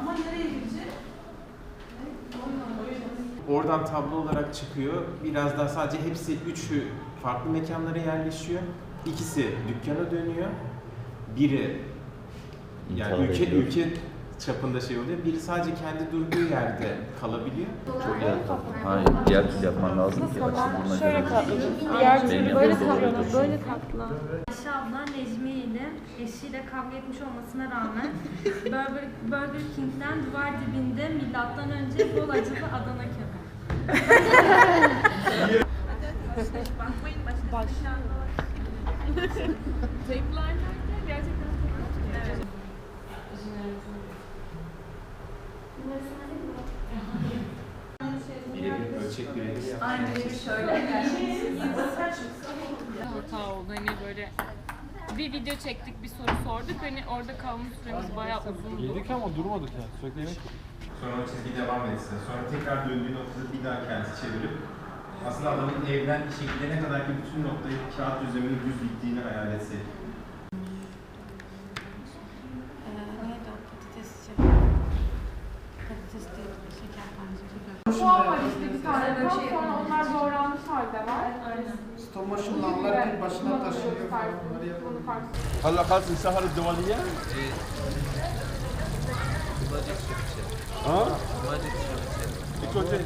Ama nereye gidecek? Oradan tablo olarak çıkıyor. Biraz daha sadece hepsi üçü farklı mekanlara yerleşiyor. İkisi dükkana dönüyor. Biri yani İntihar ülke ediyor. ülke çapında şey oluyor. Biri sadece kendi durduğu yerde kalabiliyor. Çok iyi. Hayır, diğer türlü yapman lazım ki açılımına Şöyle göre. katladım. Diğer Benim türlü böyle katlı, böyle katlı. Ayşe abla Necmiye ile eşiyle kavga etmiş olmasına rağmen Burger, Burger King'den duvar dibinde milattan önce bol acılı Adana kebap. Bakmayın başka ölçek birebir yapıyor. Aynen şöyle. hata oldu. Hani böyle bir video çektik, bir soru sorduk. Hani orada kalma süremiz bayağı uzundu. Yedik ama durmadık yani. Sürekli yemek yedik. Sonra o çizgi devam etsin. Sonra tekrar döndüğü noktada bir daha kendisi çevirip aslında adamın evden işe gidene kadar ki bütün noktayı kağıt üzerinde düz gittiğini hayal etseydik. Soğan var işte bir tane tam sonra Stop motion'la onlar bir başına taşıyor. Onları yapalım. هلا خلاص السهرة الدولية؟ ها؟ ما جيت